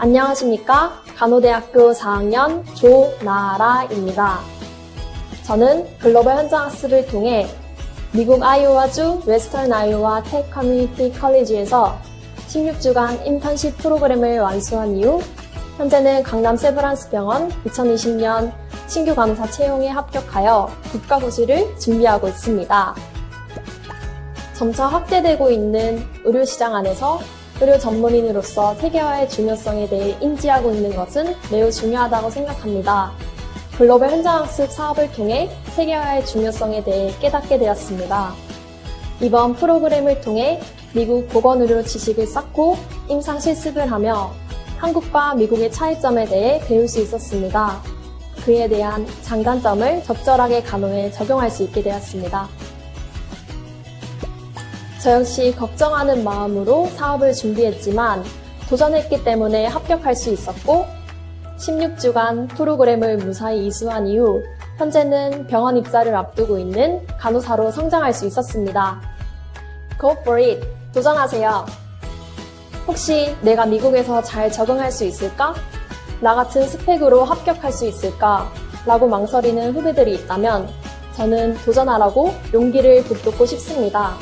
안녕하십니까. 간호대학교 4학년 조나라입니다. 저는 글로벌 현장 학습을 통해 미국 아이오와주 웨스턴 아이오와 텍 커뮤니티 컬리지에서 16주간 인턴십 프로그램을 완수한 이후 현재는 강남 세브란스 병원 2020년 신규 간호사 채용에 합격하여 국가고시를 준비하고 있습니다. 점차 확대되고 있는 의료 시장 안에서 의료 전문인으로서 세계화의 중요성에 대해 인지하고 있는 것은 매우 중요하다고 생각합니다. 글로벌 현장학습 사업을 통해 세계화의 중요성에 대해 깨닫게 되었습니다. 이번 프로그램을 통해 미국 보건의료 지식을 쌓고 임상 실습을 하며 한국과 미국의 차이점에 대해 배울 수 있었습니다. 그에 대한 장단점을 적절하게 간호에 적용할 수 있게 되었습니다. 저 역시 걱정하는 마음으로 사업을 준비했지만 도전했기 때문에 합격할 수 있었고 16주간 프로그램을 무사히 이수한 이후 현재는 병원 입사를 앞두고 있는 간호사로 성장할 수 있었습니다. Go for it! 도전하세요! 혹시 내가 미국에서 잘 적응할 수 있을까? 나 같은 스펙으로 합격할 수 있을까? 라고 망설이는 후배들이 있다면 저는 도전하라고 용기를 북돋고 싶습니다.